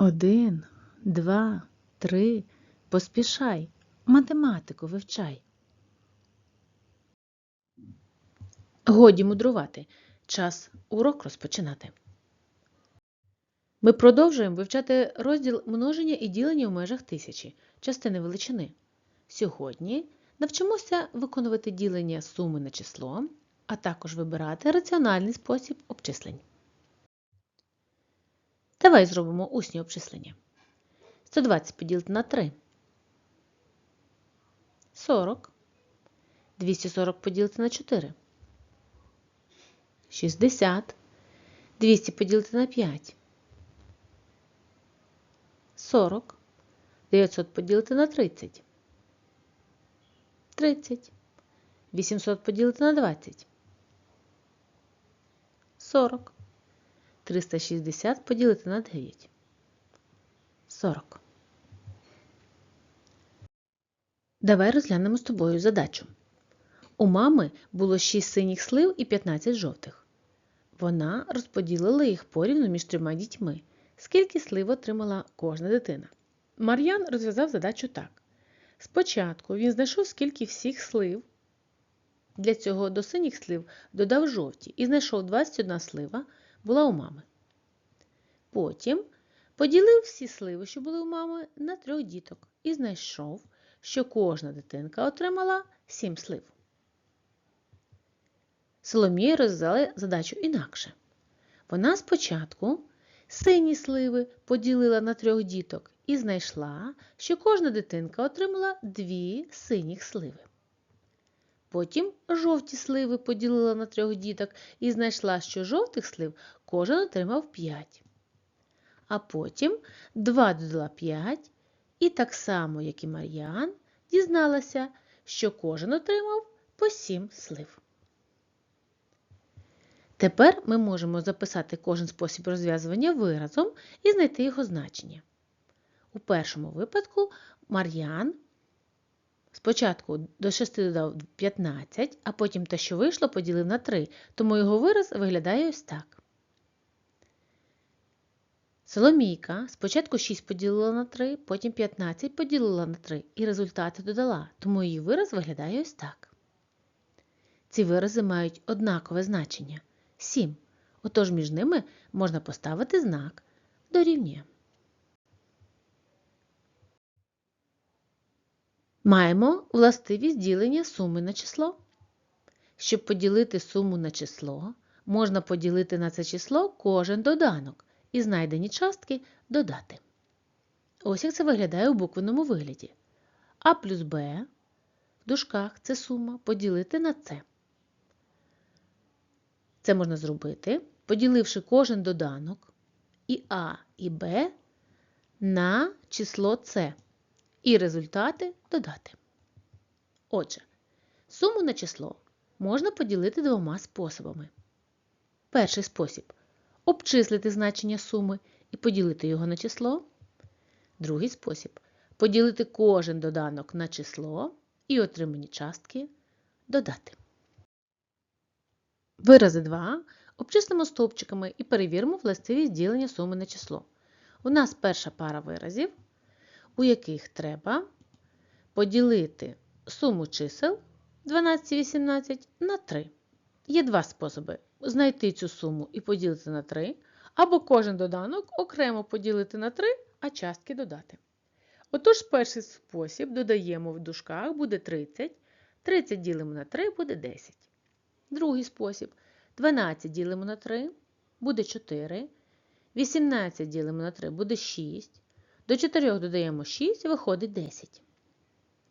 Один, два, три. Поспішай. Математику вивчай. Годі мудрувати. Час урок розпочинати. Ми продовжуємо вивчати розділ множення і ділення в межах тисячі, частини величини. Сьогодні навчимося виконувати ділення суми на число, а також вибирати раціональний спосіб обчислень. Давай зробимо усні обчислення. 120 поділити на 3. 40. 240 поділити на 4. 60. 200 поділити на 5. 40. 900 поділити на 30. 30. 800 поділити на 20. 40. 360 поділити на 9. 40. Давай розглянемо з тобою задачу. У мами було 6 синіх слив і 15 жовтих. Вона розподілила їх порівну між трьома дітьми. Скільки слив отримала кожна дитина? Мар'ян розв'язав задачу так. Спочатку він знайшов, скільки всіх слив. Для цього до синіх слив додав жовті і знайшов 21 слива була у мами. Потім поділив всі сливи, що були у мами, на трьох діток і знайшов, що кожна дитинка отримала 7 слив. Соломія розв'язала задачу інакше. Вона спочатку сині сливи поділила на трьох діток і знайшла, що кожна дитинка отримала дві синіх сливи. Потім жовті сливи поділила на трьох діток і знайшла, що жовтих слив кожен отримав 5. А потім 2 додала 5 і так само, як і Мар'ян, дізналася, що кожен отримав по 7 слив. Тепер ми можемо записати кожен спосіб розв'язування виразом і знайти його значення. У першому випадку Мар'ян спочатку до 6 додав 15, а потім те, що вийшло, поділив на 3, тому його вираз виглядає ось так. Соломійка спочатку 6 поділила на 3, потім 15 поділила на 3 і результати додала, тому її вираз виглядає ось так. Ці вирази мають однакове значення 7. Отож між ними можна поставити знак дорівнює. Маємо властивість ділення суми на число. Щоб поділити суму на число, можна поділити на це число кожен доданок і знайдені частки додати. Ось як це виглядає у буквеному вигляді. А плюс Б в дужках це сума поділити на С. Це можна зробити, поділивши кожен доданок і А, і Б на число С. І результати додати. Отже, суму на число можна поділити двома способами. Перший спосіб обчислити значення суми і поділити його на число. Другий спосіб поділити кожен доданок на число і отримані частки додати. Вирази 2 обчислимо стовпчиками і перевіримо властивість ділення суми на число. У нас перша пара виразів, у яких треба поділити суму чисел 12 і 18 на 3. Є два способи знайти цю суму і поділити на 3, або кожен доданок окремо поділити на 3, а частки додати. Отож, перший спосіб додаємо в дужках буде 30, 30 ділимо на 3 буде 10. Другий спосіб 12 ділимо на 3 буде 4, 18 ділимо на 3 буде 6, до 4 додаємо 6, виходить 10.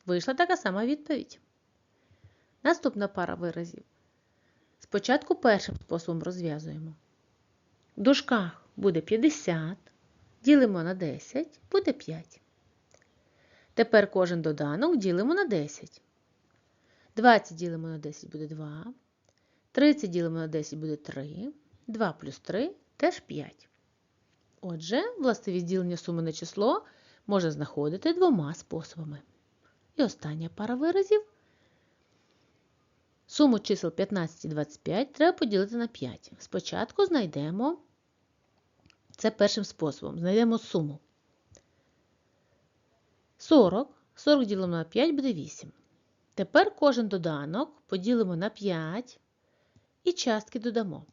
Вийшла така сама відповідь. Наступна пара виразів. Спочатку першим способом розв'язуємо. В дужках буде 50, ділимо на 10, буде 5. Тепер кожен доданок ділимо на 10. 20 ділимо на 10 буде 2. 30 ділимо на 10 буде 3. 2 плюс 3 теж 5. Отже, властивість ділення суми на число можна знаходити двома способами. І остання пара виразів. Суму чисел 15 і 25 треба поділити на 5. Спочатку знайдемо Це першим способом. Знайдемо суму. 40. 40 ділимо на 5 буде 8. Тепер кожен доданок поділимо на 5 і частки додамо.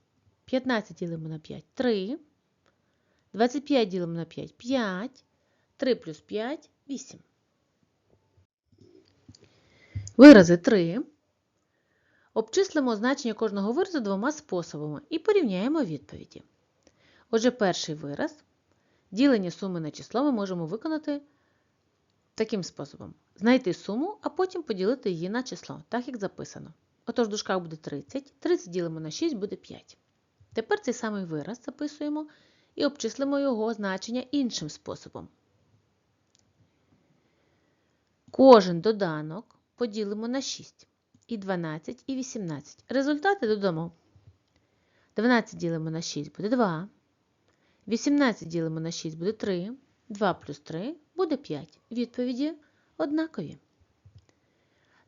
15 ділимо на 5 3. 25 ділимо на 5 5. 3 плюс 5 8. Вирази 3. Обчислимо значення кожного виразу двома способами і порівняємо відповіді. Отже, перший вираз. Ділення суми на число ми можемо виконати таким способом. Знайти суму, а потім поділити її на число, так як записано. Отож, в дужках буде 30. 30 ділимо на 6 буде 5. Тепер цей самий вираз записуємо і обчислимо його значення іншим способом. Кожен доданок поділимо на 6. І 12, і 18. Результати додамо. 12 ділимо на 6 буде 2. 18 ділимо на 6 буде 3. 2 плюс 3 буде 5. Відповіді однакові.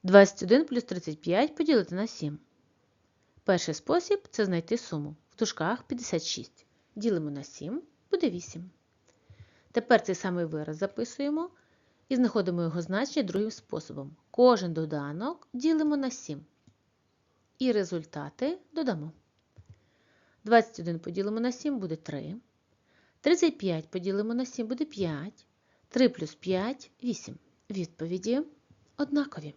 21 плюс 35 поділити на 7. Перший спосіб це знайти суму. В дужках 56. Ділимо на 7, буде 8. Тепер цей самий вираз записуємо і знаходимо його значення другим способом. Кожен доданок ділимо на 7. І результати додамо. 21 поділимо на 7 буде 3. 35 поділимо на 7 буде 5. 3 плюс 5 8. Відповіді однакові.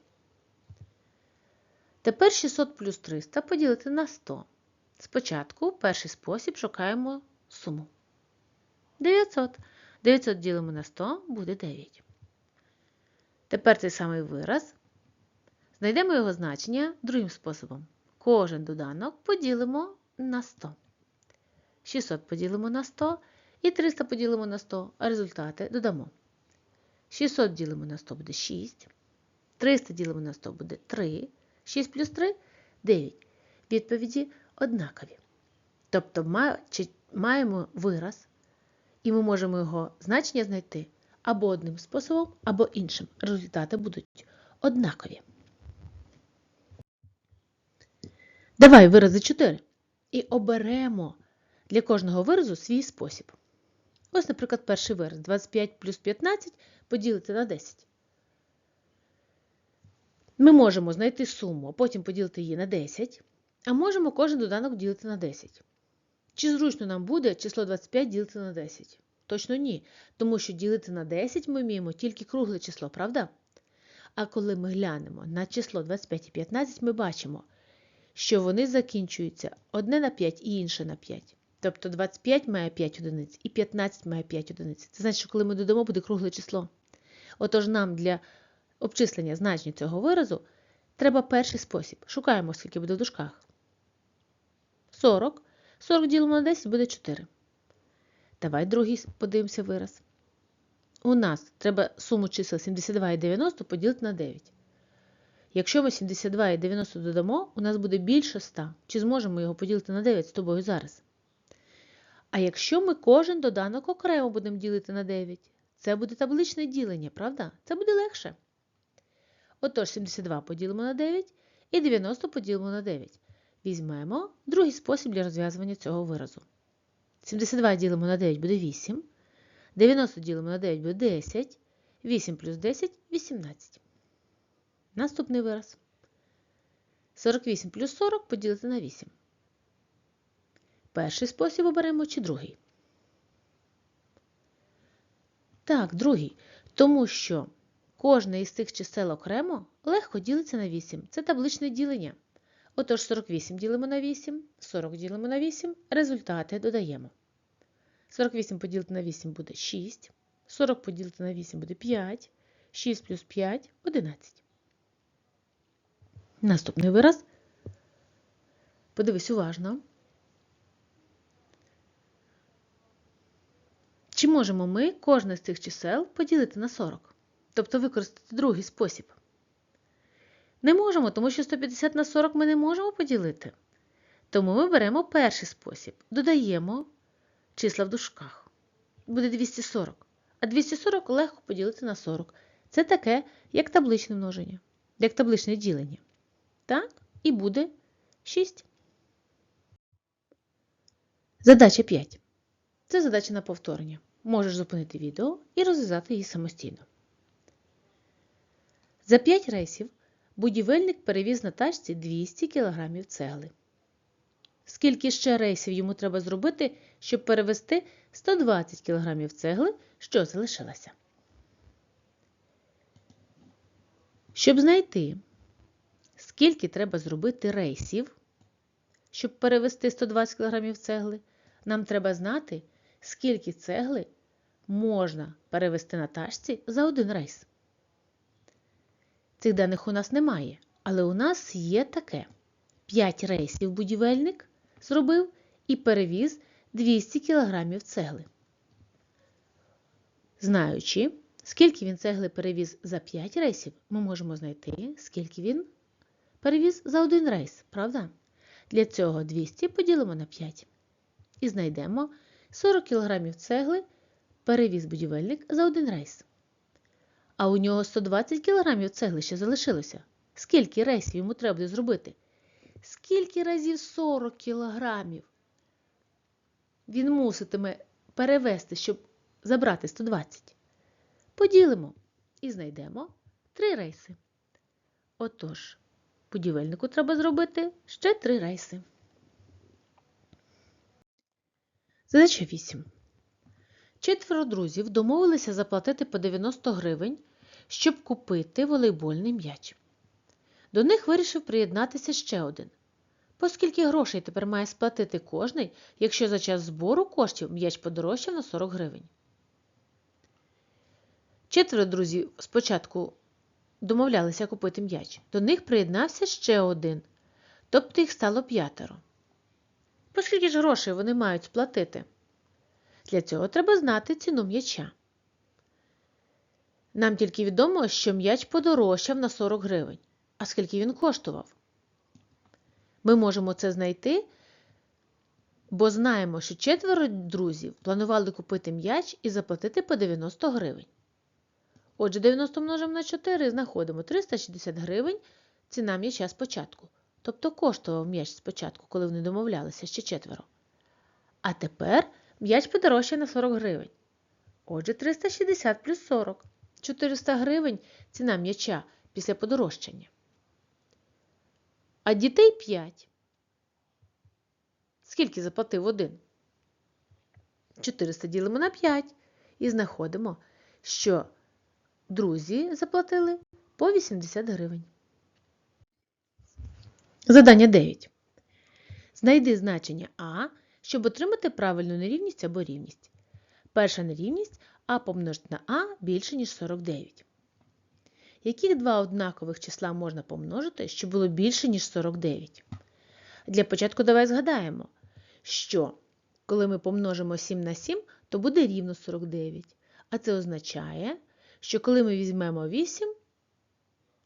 Тепер 600 плюс 300 поділити на 100. Спочатку перший спосіб шукаємо суму. 900. 900 ділимо на 100 буде 9. Тепер цей самий вираз. Знайдемо його значення другим способом. Кожен доданок поділимо на 100. 600 поділимо на 100 і 300 поділимо на 100, а результати додамо. 600 ділимо на 100 буде 6. 300 ділимо на 100 буде 3. 6 плюс 3 9. Відповіді однакові. Тобто маємо вираз, і ми можемо його значення знайти або одним способом, або іншим. Результати будуть однакові. Давай вирази 4. І оберемо для кожного виразу свій спосіб. Ось, наприклад, перший вираз 25 плюс 15 поділити на 10. Ми можемо знайти суму, а потім поділити її на 10, а можемо кожен доданок ділити на 10. Чи зручно нам буде число 25 ділити на 10? Точно ні, тому що ділити на 10 ми вміємо тільки кругле число, правда? А коли ми глянемо на число 25 і 15, ми бачимо, що вони закінчуються одне на 5 і інше на 5. Тобто 25 має 5 одиниць і 15 має 5 одиниць. Це значить, що коли ми додамо, буде кругле число. Отож, нам для обчислення значення цього виразу треба перший спосіб. Шукаємо, скільки буде в дужках. 40. 40 ділимо на 10 буде 4. Давай другий подивимося вираз. У нас треба суму чисел 72 і 90 поділити на 9. Якщо ми 72 і 90 додамо, у нас буде більше 100. Чи зможемо його поділити на 9 з тобою зараз? А якщо ми кожен доданок окремо будемо ділити на 9, це буде табличне ділення, правда? Це буде легше. Отож, 72 поділимо на 9 і 90 поділимо на 9. Візьмемо другий спосіб для розв'язування цього виразу. 72 ділимо на 9 буде 8. 90 ділимо на 9 буде 10. 8 плюс 10 18. Наступний вираз. 48 плюс 40 поділити на 8. Перший спосіб оберемо чи другий? Так, другий. Тому що кожне із цих чисел окремо легко ділиться на 8. Це табличне ділення. Отож, 48 ділимо на 8, 40 ділимо на 8, результати додаємо. 48 поділити на 8 буде 6, 40 поділити на 8 буде 5, 6 плюс 5 11. Наступний вираз. Подивись уважно. Чи можемо ми кожне з цих чисел поділити на 40? Тобто використати другий спосіб? Не можемо, тому що 150 на 40 ми не можемо поділити. Тому ми беремо перший спосіб. Додаємо числа в дужках. Буде 240. А 240 легко поділити на 40. Це таке, як табличне множення, як табличне ділення. Так, і буде 6. Задача 5. Це задача на повторення. Можеш зупинити відео і розв'язати її самостійно. За 5 рейсів будівельник перевіз на тачці 200 кг цегли. Скільки ще рейсів йому треба зробити, щоб перевести 120 кг цегли, що залишилося? Щоб знайти, скільки треба зробити рейсів, щоб перевести 120 кг цегли, нам треба знати, скільки цегли можна перевести на тачці за один рейс. Цих даних у нас немає, але у нас є таке: 5 рейсів будівельник зробив і перевіз 200 кг цегли. Знаючи, скільки він цегли перевіз за 5 рейсів, ми можемо знайти, скільки він перевіз за один рейс, правда? Для цього 200 поділимо на 5 і знайдемо 40 кг цегли перевіз будівельник за один рейс. А у нього 120 кг цегли ще залишилося. Скільки рейсів йому треба буде зробити? Скільки разів 40 кг він муситиме перевести, щоб забрати 120? Поділимо і знайдемо 3 рейси. Отож, будівельнику треба зробити ще 3 рейси. Задача 8. Четверо друзів домовилися заплатити по 90 гривень, щоб купити волейбольний м'яч. До них вирішив приєднатися ще один. Поскільки грошей тепер має сплатити кожний, якщо за час збору коштів м'яч подорожчав на 40 гривень. Четверо друзів спочатку домовлялися купити м'яч. До них приєднався ще один, тобто їх стало п'ятеро. Поскільки ж грошей вони мають сплатити? Для цього треба знати ціну м'яча. Нам тільки відомо, що м'яч подорожчав на 40 гривень. А скільки він коштував? Ми можемо це знайти, бо знаємо, що четверо друзів планували купити м'яч і заплатити по 90 гривень. Отже, 90 множимо на 4 і знаходимо 360 гривень ціна м'яча спочатку. Тобто коштував м'яч спочатку, коли вони домовлялися ще четверо. А тепер м'яч подорожчає на 40 гривень. Отже, 360 плюс 40. 400 гривень ціна м'яча після подорожчання. А дітей 5. Скільки заплатив один? 400 ділимо на 5 і знаходимо, що друзі заплатили по 80 гривень. Задання 9. Знайди значення А, щоб отримати правильну нерівність або рівність. Перша нерівність А помножити на А більше, ніж 49. Яких два однакових числа можна помножити, щоб було більше, ніж 49? Для початку давай згадаємо, що коли ми помножимо 7 на 7, то буде рівно 49. А це означає, що коли ми візьмемо 8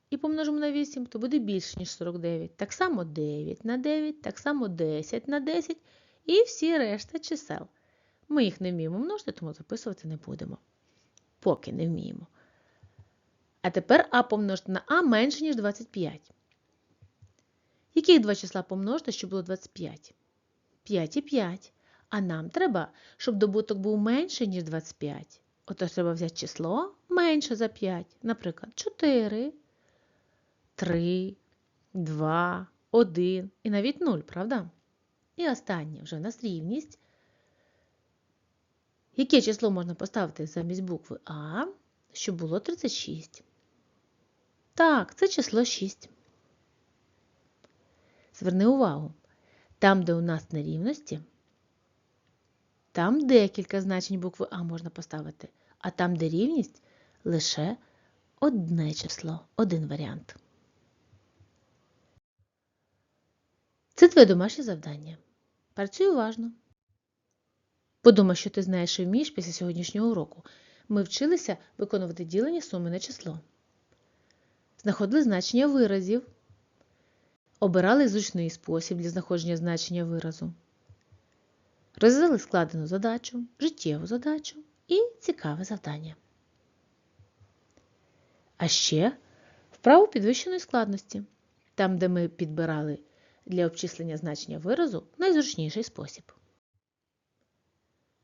і помножимо на 8, то буде більше, ніж 49. Так само 9 на 9, так само 10 на 10 і всі решта чисел. Ми їх не вміємо множити, тому записувати не будемо. Поки не вміємо. А тепер А помножити на А менше, ніж 25. Яких два числа помножити, щоб було 25? 5 і 5. А нам треба, щоб добуток був менший, ніж 25. Отож треба взяти число менше за 5. Наприклад, 4, 3, 2, 1 і навіть 0, правда? І останнє вже в нас рівність. Яке число можна поставити замість букви А, щоб було 36? Так, це число 6. Зверни увагу, там, де у нас нерівності, там декілька значень букви А можна поставити, а там, де рівність, лише одне число, один варіант. Це твоє домашнє завдання. Працюй уважно. Подумай, що ти знаєш і вмієш після сьогоднішнього уроку. Ми вчилися виконувати ділення суми на число. Знаходили значення виразів. Обирали зручний спосіб для знаходження значення виразу. Розв'язали складену задачу, життєву задачу і цікаве завдання. А ще вправу підвищеної складності, там, де ми підбирали для обчислення значення виразу найзручніший спосіб.